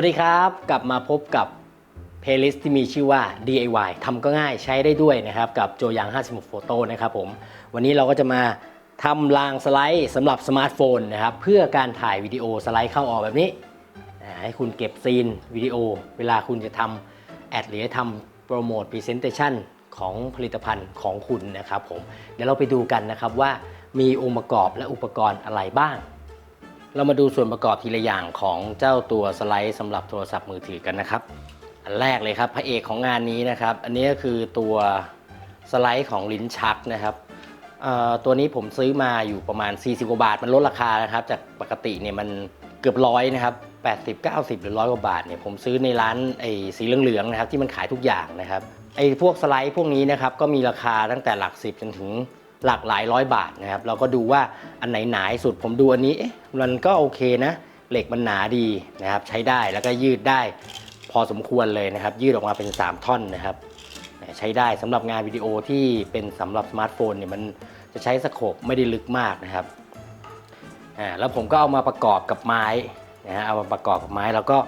วัสดีครับ กลับมาพบกับเพลย์ลิสต์ที่มีชื่อว่า DIY ทำก็ง่ายใช้ได้ด้วยนะครับกับโจยาง 56 โฟโต้นะครับผม วันนี้เราก็จะมาทำรางสไลด์สำหรับสมาร์ทโฟนนะครับ เพื่อการถ่ายวิดีโอสไลด์เข้าออกแบบนี้ ให้คุณเก็บซีนวิดีโอ เวลาคุณจะทำแอดหรือทำโปรโมทพรีเซนเตชันของผลิตภัณฑ์ของคุณนะครับผม เดี๋ยวเราไปดูกันนะครับว่ามีองค์ประกอบและอุปกรณ์อะไรบ้าง เรามาดูส่วนประกอบทีละอย่างของเจ้าตัวสไลด์สำหรับโทรศัพท์มือถือกันนะครับ อันแรกเลยครับพระเอกของงานนี้นะครับ อันนี้ก็คือตัวสไลด์ของลิ้นชักนะครับตัวนี้ผมซื้อมาอยู่ประมาณ 40กว่าบาท มันลดราคานะครับ จากปกติเนี่ยมันเกือบร้อยนะครับ80 90 หรือร้อยกว่าบาทเนี่ยผมซื้อในร้านไอ้สีเหลืองๆนะครับที่มันขายทุกอย่างนะครับไอ้พวกสไลด์พวกนี้นะครับก็มีราคาตั้งแต่หลักสิบจนถึง หลักหลายร้อยบาทนะครับ เราก็ดูว่าอันไหนหนาสุดผมดูอันนี้มันก็โอเคนะ เหล็กมันหนาดีนะครับ ใช้ได้แล้วก็ยืดได้ พอสมควรเลยนะครับ ยืดออกมาเป็น 3 ท่อนนะครับ ใช้ได้สำหรับงานวิดีโอที่เป็นสำหรับสมาร์ทโฟนเนี่ยมันจะใช้สโคปไม่ได้ลึกมากนะครับอ่าแล้วผมก็เอามาประกอบกับไม้นะฮะเอามาประกอบกับไม้แล้วก็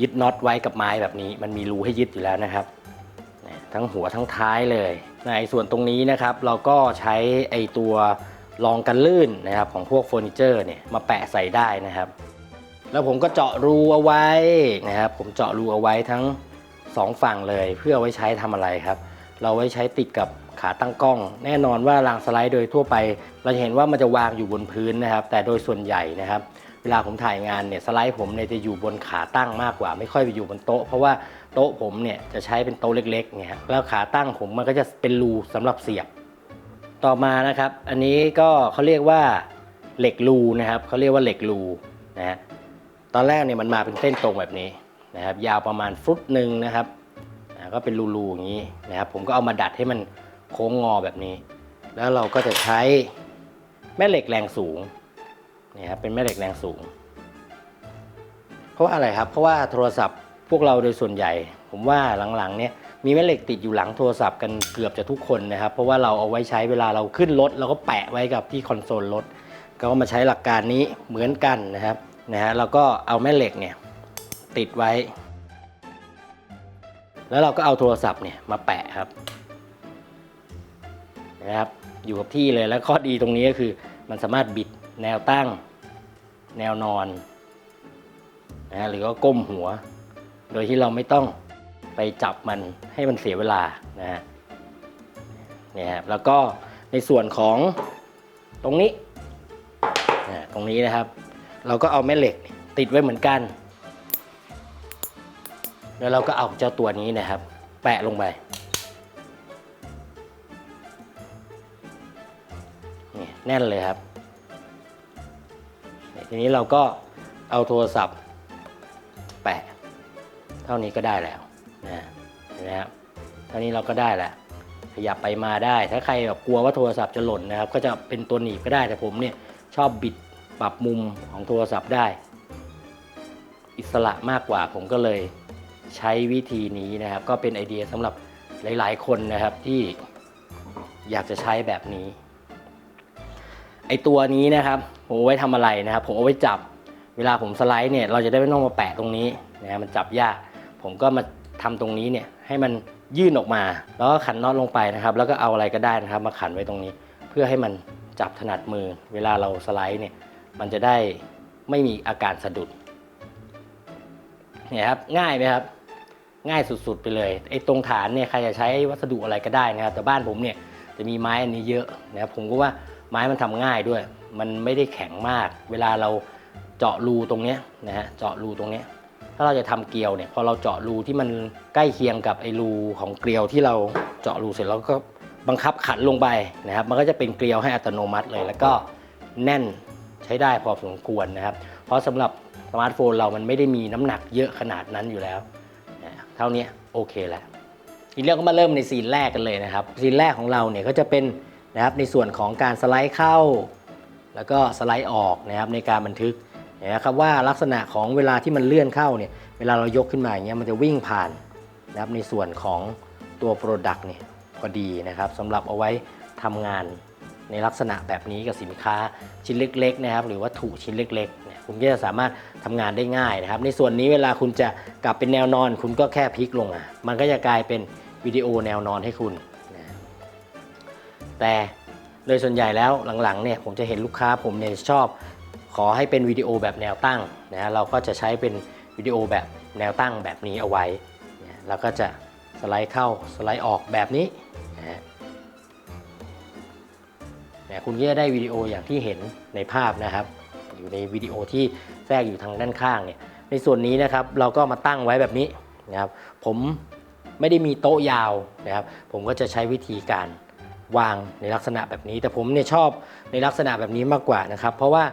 ยึดน็อตไว้กับไม้แบบนี้ มันมีรูให้ยึดอยู่แล้วนะครับ ทั้งหัวทั้งท้ายเลย ในส่วนตรงนี้นะครับเราก็ใช้ไอตัวรองกันลื่นนะครับของพวกเฟอร์นิเจอร์เนี่ยมาแปะใส่ได้นะครับ แล้วผมก็เจาะรูเอาไว้นะครับผมเจาะรูเอาไว้ทั้งสองฝั่งเลย เพื่อไว้ใช้ทำอะไรครับ เราไว้ใช้ติดกับขาตั้งกล้อง แน่นอนว่ารางสไลด์โดยทั่วไป เราจะเห็นว่ามันจะวางอยู่บนพื้นนะครับ แต่โดยส่วนใหญ่นะครับ เวลาผมถ่ายงานเนี่ยสไลด์ผมเนี่ยจะอยู่บนขาตั้งมากกว่า ไม่ค่อยไปอยู่บนโต๊ะเพราะว่า โต๊ะผมเนี่ยจะใช้เป็นโต๊ะเล็กๆเนี่ยแล้วขาตั้งผมมันก็จะเป็นรูสำหรับเสียบ ต่อมานะครับ อันนี้ก็เขาเรียกว่าเหล็กรูนะครับเขาเรียกว่าเหล็กรูนะฮะตอนแรกเนี่ยมันมาเป็นเส้นตรงแบบนี้นะครับ ยาวประมาณฟุตหนึ่งนะครับก็เป็นรูๆอย่างนี้นะครับผมก็เอามาดัดให้มันโค้งงอแบบนี้ แล้วเราก็จะใช้แม่เหล็กแรงสูงนี่ครับเป็นแม่เหล็กแรงสูง เพราะว่าอะไรครับ เพราะว่าโทรศัพท์ พวกเราโดยส่วนใหญ่ ผมว่าหลังๆเนี่ยมีแม่เหล็กติดอยู่หลังโทรศัพท์กันเกือบจะทุกคนนะครับ เพราะว่าเราเอาไว้ใช้เวลาเราขึ้นรถเราก็แปะไว้กับที่คอนโซลรถก็มาใช้หลักการนี้เหมือนกันนะครับนะฮะแล้วก็เอาแม่เหล็กเนี่ยติดไว้ แล้วเราก็เอาโทรศัพท์เนี่ยมาแปะครับนะครับอยู่กับที่เลยแล้วข้อดีตรงนี้ก็คือ มันสามารถบิดแนวตั้งแนวนอนนะฮะหรือว่าก้มหัว โดยที่เราไม่ต้องไปจับมันให้มันเสียเวลานะฮะเนี่ยครับแล้วก็ในส่วนของตรงนี้ตรงนี้นะครับ เราก็เอาแม่เหล็กติดไว้เหมือนกัน แล้วเราก็เอาเจ้าตัวนี้นะครับ แปะลงไปนี่แน่นเลยครับทีนี้เราก็เอาโทรศัพท์แปะ เท่านี้ก็ได้แล้วนะเห็นไหมครับเท่านี้เราก็ได้แล้วขยับไปมาได้ ถ้าใครแบบกลัวว่าโทรศัพท์จะหล่นนะครับ ก็จะเป็นตัวหนีบก็ได้แต่ผมเนี่ยชอบบิดปรับมุมของโทรศัพท์ได้ อิสระมากกว่าผมก็เลยใช้วิธีนี้นะครับ ก็เป็นไอเดียสำหรับหลาย ๆ คนนะครับที่อยากจะใช้แบบนี้ ไอตัวนี้นะครับผมเอาไว้ทำอะไรนะครับ ผมเอาไว้จับเวลาผมสไลด์เนี่ยเราจะได้ไม่ต้องมาแปะตรงนี้นะฮะมันจับยาก ผมก็มาทำตรงนี้เนี่ยให้มันยื่นออกมา แล้วก็ขันน็อตลงไปนะครับ แล้วก็เอาอะไรก็ได้นะครับ มาขันไว้ตรงนี้ เพื่อให้มันจับถนัดมือ เวลาเราสไลด์เนี่ยมันจะได้ไม่มีอาการสะดุดเนี่ยครับง่ายไหมครับง่ายสุดๆไปเลยไอ้ตรงฐานเนี่ยใครจะใช้วัสดุอะไรก็ได้นะครับ แต่บ้านผมเนี่ยจะมีไม้อันนี้เยอะนะครับผมก็ว่าไม้มันทำง่ายด้วย มันไม่ได้แข็งมาก เวลาเราเจาะรูตรงเนี้ยนะฮะเจาะรูตรงเนี้ย ถ้าเราจะทำเกลียวเนี่ยพอเราเจาะรูที่มันใกล้เคียงกับไอ้รูของเกลียวที่เราเจาะรูเสร็จแล้วก็บังคับขันลงไปนะครับ มันก็จะเป็นเกลียวให้อัตโนมัติเลย แล้วก็แน่นใช้ได้พอสมควรนะครับ เพราะสำหรับสมาร์ทโฟนเรามันไม่ได้มีน้ำหนักเยอะขนาดนั้นอยู่แล้วเท่านี้โอเคแล้วทีนี้เราก็มาเริ่มในซีนแรกกันเลยนะครับซีนแรกของเราเนี่ยก็จะเป็นนะครับในส่วนของการสไลด์เข้า แล้วก็สไลด์ออกนะครับในการบันทึก นะครับว่าลักษณะของเวลาที่มันเลื่อนเข้าเนี่ยเวลาเรายกขึ้นมาอย่างเงี้ยมันจะวิ่งผ่านนะครับในส่วนของตัว Product เนี่ยพอดีนะครับสำหรับเอาไว้ทำงานในลักษณะแบบนี้กับสินค้าชิ้นเล็กๆนะครับหรือวัตถุชิ้นเล็กๆเนี่ยคุณก็จะสามารถทำงานได้ง่ายนะครับ ในส่วนนี้เวลาคุณจะกลับเป็นแนวนอน คุณก็แค่พลิกลงอะมันก็จะกลายเป็นวิดีโอแนวนอนให้คุณนะแต่โดยส่วนใหญ่แล้วหลังๆเนี่ยผมจะเห็นลูกค้าผมเนี่ยชอบ ขอให้เป็นวิดีโอแบบแนวตั้งนะเราก็จะใช้เป็นวิดีโอแบบแนวตั้งแบบนี้เอาไว้นะแล้วก็จะสไลด์เข้าสไลด์ออกแบบนี้นะฮะคุณก็จะได้วิดีโออย่างที่เห็นในภาพนะครับ อยู่ในวิดีโอที่แทรกอยู่ทางด้านข้างเนี่ยในส่วนนี้นะครับเราก็มาตั้งไว้แบบนี้นะครับผมไม่ได้มีโต๊ะยาวนะครับ ผมก็จะใช้วิธีการวางในลักษณะแบบนี้ แต่ผมเนี่ยชอบในลักษณะแบบนี้มากกว่านะครับ เพราะว่า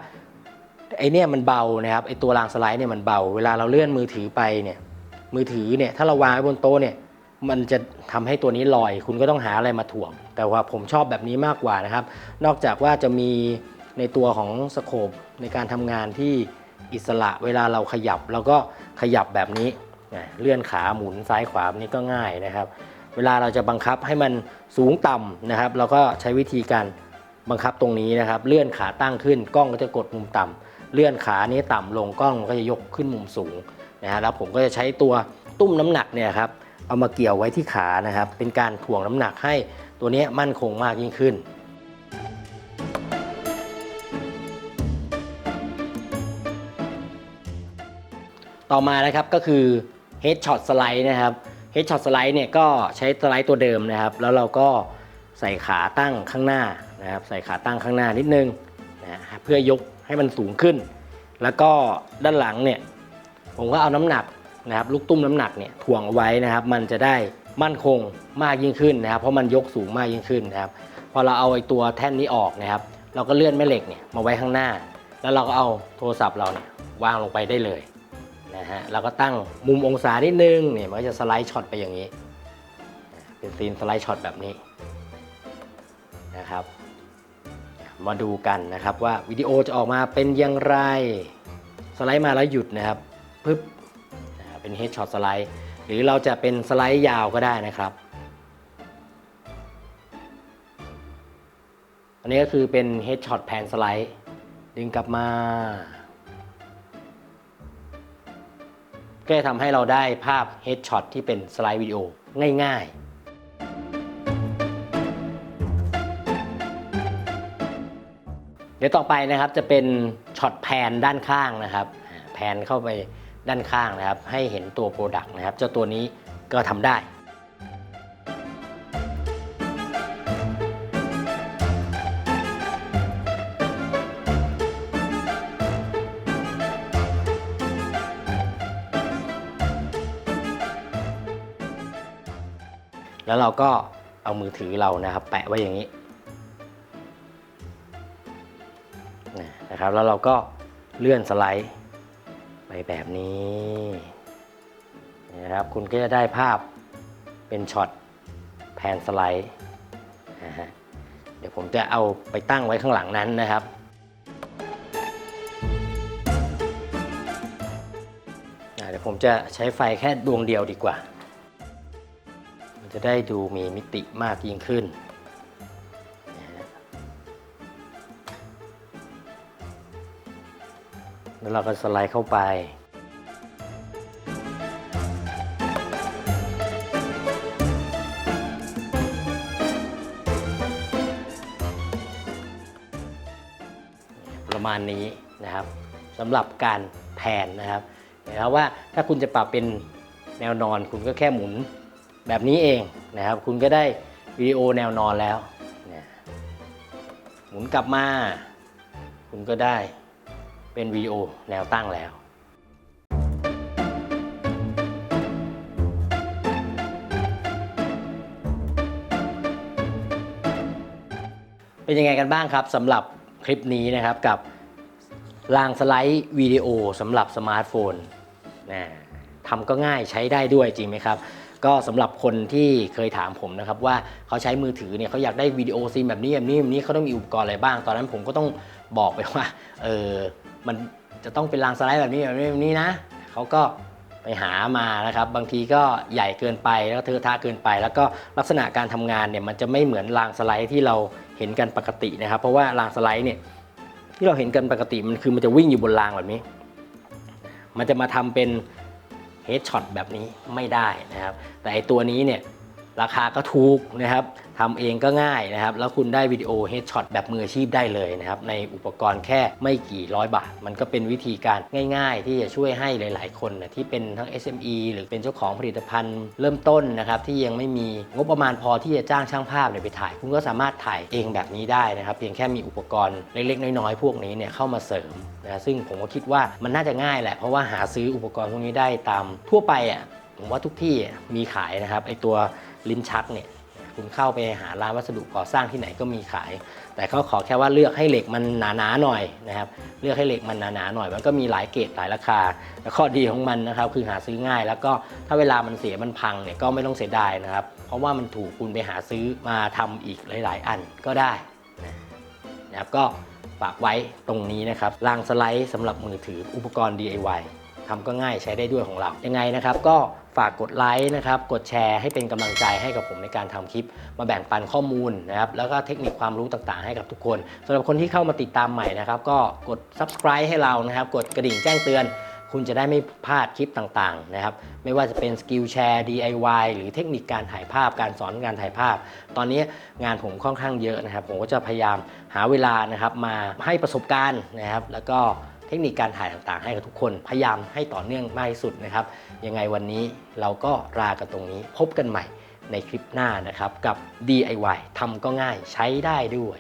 ไอเนี่ยมันเบานะครับไอตัวรางสไลด์เนี่ยมันเบา เวลาเราเลื่อนมือถือไปเนี่ยมือถือเนี่ยถ้าเราวางไว้บนโต๊ะเนี่ยมันจะทำให้ตัวนี้ลอย คุณก็ต้องหาอะไรมาถ่วง แต่ว่าผมชอบแบบนี้มากกว่านะครับ นอกจากว่าจะมีในตัวของสโคปในการทำงานที่อิสระเวลาเราขยับเราก็ขยับแบบนี้เลื่อนขาหมุนซ้ายขวาแบบนี้ก็ง่ายนะครับ เวลาเราจะบังคับให้มันสูงต่ำนะครับ เราก็ใช้วิธีการบังคับตรงนี้นะครับ เลื่อนขาตั้งขึ้นกล้องก็จะกดมุมต่ำ เลื่อนขานี้ต่ำลงกล้องมันก็จะยกขึ้นมุมสูงนะฮะแล้วผมก็จะใช้ตัวตุ้มน้ำหนักเนี่ยครับเอามาเกี่ยวไว้ที่ขานะครับ เป็นการถ่วงน้ำหนักให้ตัวนี้มั่นคงมากยิ่งขึ้นต่อมานะครับก็คือ Headshot Slide นะครับ Headshot Slide เนี่ยก็ใช้สไลด์ตัวเดิมนะครับ แล้วเราก็ใส่ขาตั้งข้างหน้านะครับ ใส่ขาตั้งข้างหน้านิดนึงนะฮะเพื่อยก ให้มันสูงขึ้น แล้วก็ด้านหลังเนี่ยผมก็เอาน้ำหนักนะครับลูกตุ้มน้ำหนักเนี่ยถ่วงเอาไว้นะครับ มันจะได้มั่นคงมากยิ่งขึ้นนะครับ เพราะมันยกสูงมากยิ่งขึ้นนะครับพอเราเอาไอ้ตัวแท่นนี้ออกนะครับ เราก็เลื่อนแม่เหล็กเนี่ยมาไว้ข้างหน้า แล้วเราก็เอาโทรศัพท์เราเนี่ยวางลงไปได้เลยนะฮะเราก็ตั้งมุมองศานิดนึงเนี่ยมันก็จะสไลด์ช็อตไปอย่างนี้ เป็นซีนสไลด์ช็อตแบบนี้นะครับ มาดูกันนะครับว่าวิดีโอจะออกมาเป็นอย่างไร สไลด์มาแล้วหยุดนะครับปึ๊บเป็นเฮดช็อตสไลด์ หรือเราจะเป็นสไลด์ยาวก็ได้นะครับ อันนี้ก็คือเป็นเฮดช็อตแพนสไลด์ ดึงกลับมาก็จะทำให้เราได้ภาพเฮดช็อตที่เป็นสไลด์วิดีโอง่ายๆ ดี๋ยวต่อไปนะครับจะเป็นช็อตแพนด้านข้างนะครับอ่าแพนเข้าไปด้านข้างนะครับ ให้เห็นตัวโปรดักต์นะครับเจ้าตัวนี้ก็ทำได้แล้วเราก็เอามือถือเรานะครับ แปะไว้อย่างนี้ นะครับ แล้วเราก็เลื่อนสไลด์ไปแบบนี้นะครับ คุณก็จะได้ภาพเป็นช็อตแพนสไลด์เดี๋ยวผมจะเอาไปตั้งไว้ข้างหลังนั้นนะครับ เดี๋ยวผมจะใช้ไฟแค่ดวงเดียวดีกว่า มันจะได้ดูมีมิติมากยิ่งขึ้น แล้วเราก็สไลด์เข้าไป ประมาณนี้นะครับสำหรับการแผนนะครับเห็นไหมว่าถ้าคุณจะปรับเป็นแนวนอน คุณก็แค่หมุนแบบนี้เองนะครับ คุณก็ได้วิดีโอแนวนอนแล้ว หมุนกลับมา คุณก็ได้ เป็นวิดีโอแนวตั้งแล้ว เป็นยังไงกันบ้างครับสำหรับคลิปนี้นะครับกับรางสไลด์วิดีโอสำหรับสมาร์ทโฟนนะทำก็ง่ายใช้ได้ด้วยจริงไหมครับ ก็สำหรับคนที่เคยถามผมนะครับว่าเขาใช้มือถือเนี่ยเขาอยากได้วิดีโอซีนแบบนี้แบบนี้แบบนี้เขาต้องมีอุปกรณ์อะไรบ้าง ตอนนั้นผมก็ต้องบอกไปว่าเออ มันจะต้องเป็นรางสไลด์แบบนี้แบบนี้แบบนี้นะเขาก็ไปหามานะครับบางทีก็ใหญ่เกินไปแล้วเทอะทะเกินไป แล้วก็ลักษณะการทำงานเนี่ยมันจะไม่เหมือนรางสไลด์ที่เราเห็นกันปกตินะครับ เพราะว่ารางสไลด์เนี่ยที่เราเห็นกันปกติมันคือมันจะวิ่งอยู่บนรางแบบนี้ มันจะมาทำเป็นเฮดช็อตแบบนี้ไม่ได้นะครับ แต่ไอตัวนี้เนี่ยราคาก็ถูกนะครับ ทำเองก็ง่ายนะครับ แล้วคุณได้วิดีโอเฮดช็อตแบบมืออาชีพได้เลยนะครับ ในอุปกรณ์แค่ไม่กี่ร้อยบาท มันก็เป็นวิธีการง่าย ๆ ที่จะช่วยให้หลาย ๆ คนนะที่เป็นทั้ง SME หรือเป็นเจ้าของผลิตภัณฑ์เริ่มต้นนะครับ ที่ยังไม่มีงบประมาณพอที่จะจ้างช่างภาพเนี่ยไปถ่าย คุณก็สามารถถ่ายเองแบบนี้ได้นะครับเพียงแค่มีอุปกรณ์เล็ก ๆ น้อย ๆ พวกนี้เนี่ยเข้ามาเสริมนะซึ่งผมก็คิดว่ามันน่าจะง่ายแหละเพราะว่าหาซื้ออุปกรณ์พวกนี้ได้ตามทั่วไปอะผมว่าทุกที่มีขายนะครับไอตัวลิ้นชักเนี่ย คุณเข้าไปหาร้านวัสดุก่อสร้างที่ไหนก็มีขาย แต่เขาขอแค่ว่าเลือกให้เหล็กมันหนาๆหน่อยนะครับ เลือกให้เหล็กมันหนาๆหน่อย มันก็มีหลายเกรดหลายราคาแต่ข้อดีของมันนะครับ คือหาซื้อง่าย แล้วก็ถ้าเวลามันเสียมันพังเนี่ยก็ไม่ต้องเสียดายนะครับ เพราะว่ามันถูกคุณไปหาซื้อมาทำอีกหลาย ๆ อันก็ได้นะครับก็ฝากไว้ตรงนี้นะครับรางสไลด์สำหรับมือถืออุปกรณ์ DIY ทำก็ง่ายใช้ได้ด้วยของเรา ยังไงนะครับก็ฝากกดไลค์นะครับ กดแชร์ให้เป็นกำลังใจให้กับผมในการทำคลิป มาแบ่งปันข้อมูลนะครับ แล้วก็เทคนิคความรู้ต่างๆ ให้กับทุกคนสำหรับคนที่เข้ามาติดตามใหม่นะครับ ก็กด subscribe ให้เรานะครับ กดกระดิ่งแจ้งเตือน คุณจะได้ไม่พลาดคลิปต่างๆนะครับ ไม่ว่าจะเป็นสกิลแชร์ DIY หรือเทคนิคการถ่ายภาพ การสอนการถ่ายภาพ ตอนนี้งานผมค่อนข้างเยอะนะครับ ผมก็จะพยายามหาเวลานะครับมาให้ประสบการณ์นะครับ แล้วก็ เทคนิคการถ่ายต่างๆ ให้กับทุกคน พยายามให้ต่อเนื่องมากที่สุดนะครับ ยังไงวันนี้เราก็รากันตรงนี้พบกันใหม่ในคลิปหน้านะครับ กับ DIY ทำก็ง่ายใช้ได้ด้วย